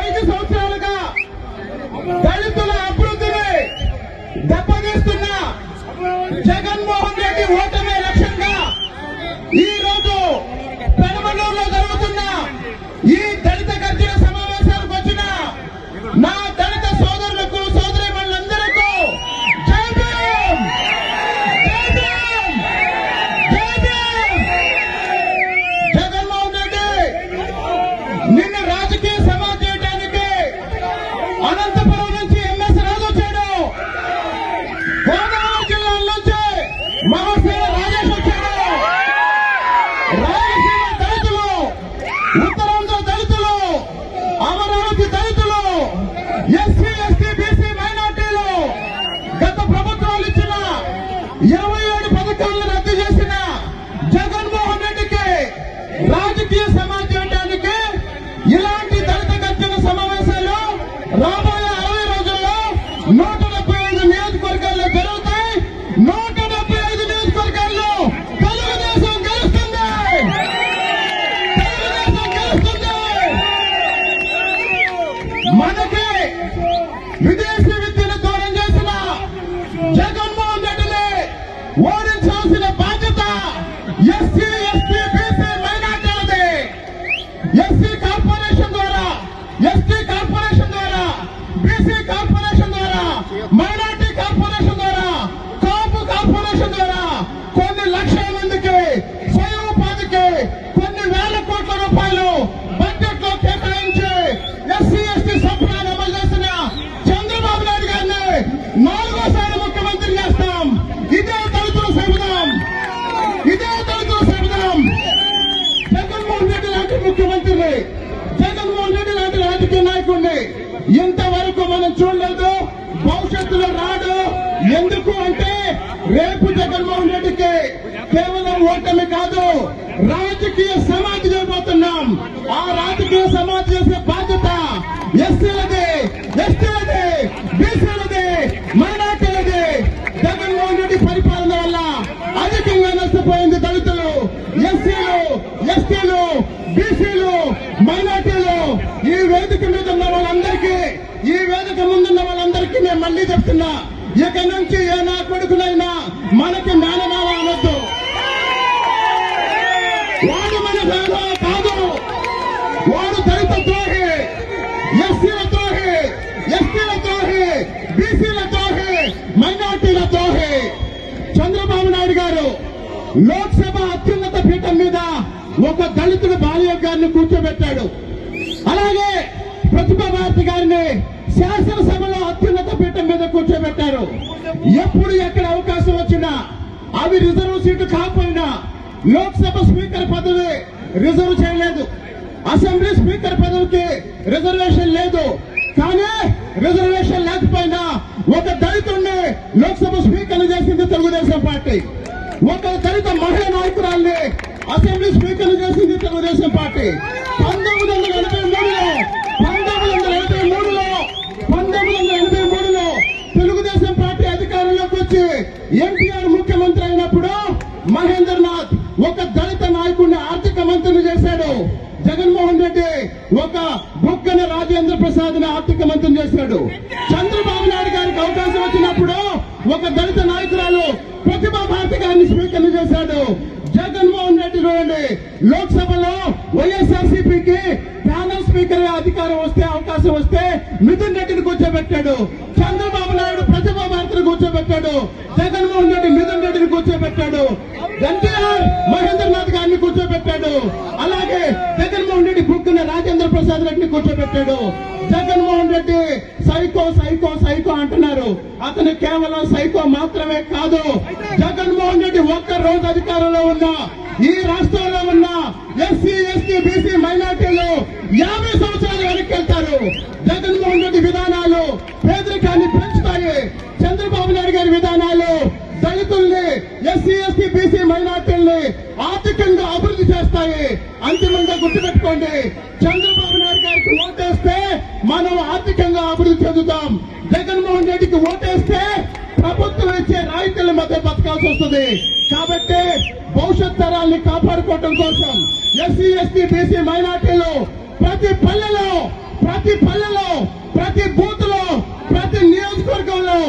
ఐదు సంవత్సరాలుగా దళితుల అభివృద్ధిని దెబ్బతీస్తున్న జగన్మోహన్ రెడ్డి ఓటర్ మనకే విదేశీ నాయకుడిని ఇంతవరకు మనం చూడలేదు. భవిష్యత్తులో రాడు. ఎందుకు అంటే రేపు జగన్మోహన్ రెడ్డికి కేవలం ఓటమి కాదు రాజకీయ సమాధి చేయబోతున్నాం. ఆ రాజకీయ సమాధి చేసే బాధ్యత ఎస్సీలది ఎస్టీలది బీసీలది మైనార్టీ జగన్మోహన్ రెడ్డి పరిపాలన వల్ల అధికంగా నష్టపోయింది దళితులు ఎస్సీలు ఎస్టీలు బీసీలు మైనార్టీలు ఈ వేదిక మీద ఉన్న వాళ్ళందరికీ ఈ వేదిక ముందున్న వాళ్ళందరికీ నేను మళ్ళీ చెప్తున్నా ఇక నుంచి ఏ నా కొడుకునైనా మనకి మేనమావ అనొద్దు. వాడు మన మేనమావ కాదు. వాడు దళిత ద్రోహి ఎస్సీల ద్రోహి ఎస్టీల ద్రోహి బీసీల ద్రోహి మైనార్టీల ద్రోహి. చంద్రబాబు నాయుడు గారు లోక్సభ అత్యున్నత పీఠం మీద ఒక దళితుడు బాలయ్య గారిని కూర్చోబెట్టాడు. అలాగే ప్రతిభా భారతి గారిని శాసనసభలో అత్యున్నత ఉన్నారు ఎప్పుడు ఎక్కడ అవకాశం వచ్చినా అవి రిజర్వ్ సీటు కాకపోయినా లోక్సభ స్పీకర్ పదవి రిజర్వ్ చేయలేదు. అసెంబ్లీ స్పీకర్ పదవికి రిజర్వేషన్ లేదు. కానీ రిజర్వేషన్ లేకపోయినా ఒక దళితుడిని లోక్సభ స్పీకర్ చేసింది తెలుగుదేశం పార్టీ. ఒక దళిత మహిళా నాయకురాల్ని అసెంబ్లీ స్పీకర్ చేసింది తెలుగుదేశం పార్టీ. పంతొమ్మిది ఎన్టీఆర్ ముఖ్యమంత్రి అయినప్పుడు మహేంద్రనాథ్ ఒక దళిత నాయకుడిని ఆర్థిక మంత్రిని చేశాడు. జగన్మోహన్ రెడ్డి ఒక బుక్కన రాజేంద్ర ప్రసాద్ని ఆర్థిక మంత్రిని చేశాడు. చంద్రబాబు నాయుడు గారికి అవకాశం వచ్చినప్పుడు ఒక దళిత నాయకురాలు ప్రతిభా భారతి గారిని స్పీకర్ చేశాడు. జగన్మోహన్ రెడ్డి చూడండి లోక్సభలో వైఎస్ఆర్సీపీకి ప్యానల్ స్పీకర్ అధికారం వస్తే అవకాశం వస్తే మిథున్ రెడ్డిని కూర్చోబెట్టాడు. చంద్రబాబు నాయుడు ప్రతిభా కూర్చోబెట్టాడు. జగన్మోహన్ రెడ్డి మిథున్ రెడ్డిని కూర్చోబెట్టాడు. ఎన్టీఆర్ మహేంద్రనాథ్ గారిని కూర్చోబెట్టాడు. అలాగే జగన్మోహన్ రెడ్డి బుక్కున రాజేంద్ర ప్రసాద్ రెడ్డిని కూర్చోబెట్టాడు. Jaganmohan Reddy psycho psycho psycho అంటున్నారు. అతను కేవలం సైకో మాత్రమే కాదు. జగన్మోహన్ రెడ్డి ఒక్క రోజు అధికారంలో ఉన్న ఈ రాష్ట్రంలో ఉన్న ఎస్సీ ఎస్టీ బీసీ మైనార్టీలు యాభై సంవత్సరాలు వెనక్కి వెళ్తారు జగన్మోహన్ రెడ్డి విధానాలు పేదరికాన్ని పెంచుతాయి చంద్రబాబు నాయుడు గారి విధానాలు దళితుల్ని ఎస్సీ ఎస్టీ బీసీ మైనార్టీల్ని ఆర్థికంగా అభివృద్ధి చేస్తాయి అంతిమంగా గుర్తుపెట్టుకోండి. చంద్రబాబు నాయుడు గారికి ఓటేస్తే మనం ఆర్థికంగా అభివృద్ధి చెందుతాం. జగన్మోహన్ రెడ్డికి ఓటేస్తే ప్రభుత్వం ఇచ్చే రాయితీల మధ్య బతకాల్సి వస్తుంది. కాబట్టి భవిష్యత్ తరాల్ని కాపాడుకోవటం కోసం ఎస్సీ ఎస్టీ బీసీ మైనార్టీలు ప్రతి పల్లెలో ప్రతి పల్లెలో ప్రతి బూత్లో ప్రతి నియోజకవర్గంలో